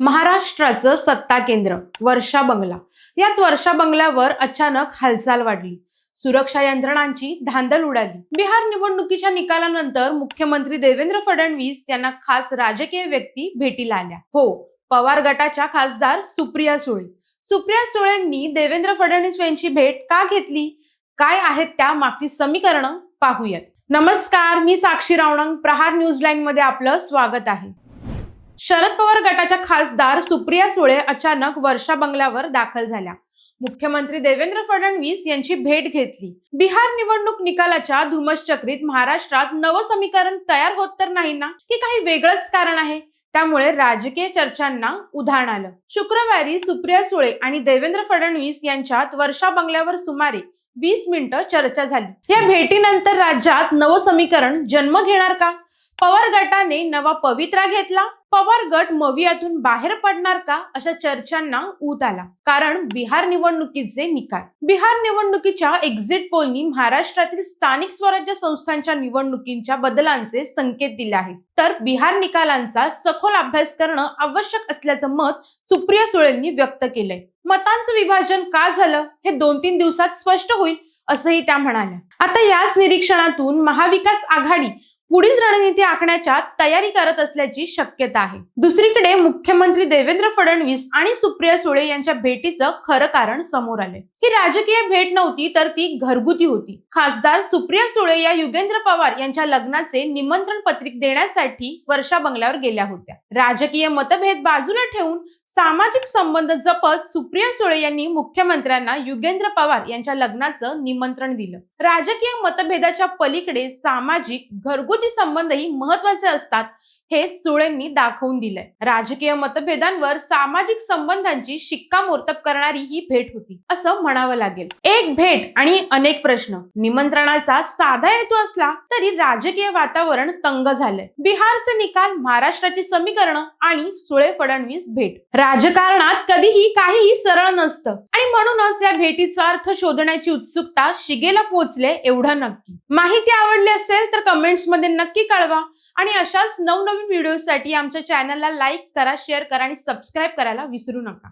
महाराष्ट्राचं सत्ता केंद्र वर्षा बंगला. याच वर्षा बंगल्यावर अचानक हालचाल वाढली. सुरक्षा यंत्रणांची धांदल उडाली. बिहार निवडणुकीच्या निकालानंतर मुख्यमंत्री देवेंद्र फडणवीस यांना खास राजकीय व्यक्ती भेटीला आल्या. हो पवार गटाच्या खासदार सुप्रिया सुळे. सुप्रिया सुळेंनी देवेंद्र फडणवीस यांची भेट का घेतली? काय आहेत त्या मागची समीकरणं? पाहूयात. नमस्कार मी साक्षी रावणंग प्रहार न्यूज लाईन मध्ये आपलं स्वागत आहे. शरद पवार गटाच्या खासदार सुप्रिया सुळे अचानक वर्षा बंगल्यावर दाखल झाल्या. मुख्यमंत्री देवेंद्र फडणवीस यांची भेट घेतली. बिहार निवडणूक निकालाच्या धुमश्चक्रीत महाराष्ट्रात नवं समीकरण तयार होत तर नाही ना? की काही वेगळंच कारण आहे? त्यामुळे राजकीय चर्चांना उधाण आलं. शुक्रवारी सुप्रिया सुळे आणि देवेंद्र फडणवीस यांच्यात वर्षा बंगल्यावर सुमारे वीस मिनिटं चर्चा झाली. या भेटीनंतर राज्यात नवं समीकरण जन्म घेणार का? पवार गटाने नवा पवित्रा घेतला. पवार गट मवियातून बाहेर पडणार का? अशा चर्चांना ऊत आला. कारण बिहार निवडणुकीचे निकाल. बिहार निवडणुकीच्या एक्झिट पोलनी महाराष्ट्रातील स्थानिक स्वराज्य संस्थांच्या निवडणुकींच्या बदलांचे संकेत दिले आहेत. तर बिहार निकालांचा सखोल अभ्यास करणं आवश्यक असल्याचं मत सुप्रिया सुळेंनी व्यक्त केलंय. मतांचं विभाजन का झालं? हे दोन तीन दिवसात स्पष्ट होईल असंही त्या म्हणाल्या. आता याच निरीक्षणातून महाविकास आघाडी पुढील रणनीती आखण्याच्या तयारी करत असल्याची शक्यता आहे. दुसरीकडे मुख्यमंत्री देवेंद्र फडणवीस आणि सुप्रिया सुळे यांच्या भेटीचं खरं कारण समोर आले ही राजकीय भेट नव्हती तर ती घरगुती होती. खासदार सुप्रिया सुळे या युगेंद्र पवार यांच्या लग्नाचे निमंत्रण पत्रिक देण्यासाठी वर्षा बंगल्यावर गेल्या होत्या. राजकीय मतभेद बाजूला ठेवून सामाजिक संबंध जपत सुप्रिया सुळे यांनी मुख्यमंत्र्यांना युगेंद्र पवार यांच्या लग्नाचं निमंत्रण दिलं. राजकीय मतभेदाच्या पलीकडे सामाजिक घरगुती संबंधही महत्त्वाचे असतात हे सुळेंनी दाखवून दिलंय. राजकीय मतभेदांवर सामाजिक संबंधांची शिक्कामोर्तब करणारी ही भेट होती असं म्हणावं लागेल. एक भेट आणि अनेक प्रश्न. निमंत्रणाचा साधा हेतू असला तरी राजकीय वातावरण तंग झालंय. बिहारचे निकाल महाराष्ट्राची समीकरण आणि सुळे फडणवीस भेट. राजकारणात कधीही काहीही सरळ नसतं. आणि म्हणूनच या भेटीचा अर्थ शोधण्याची उत्सुकता शिगेला पोहोचले एवढं नक्की. माहिती आवडली असेल तर कमेंट्समध्ये नक्की कळवा. आणि अशाच नवनवीन व्हिडिओसाठी आमच्या चॅनलला लाईक करा शेअर करा आणि सबस्क्राईब करायला विसरू नका.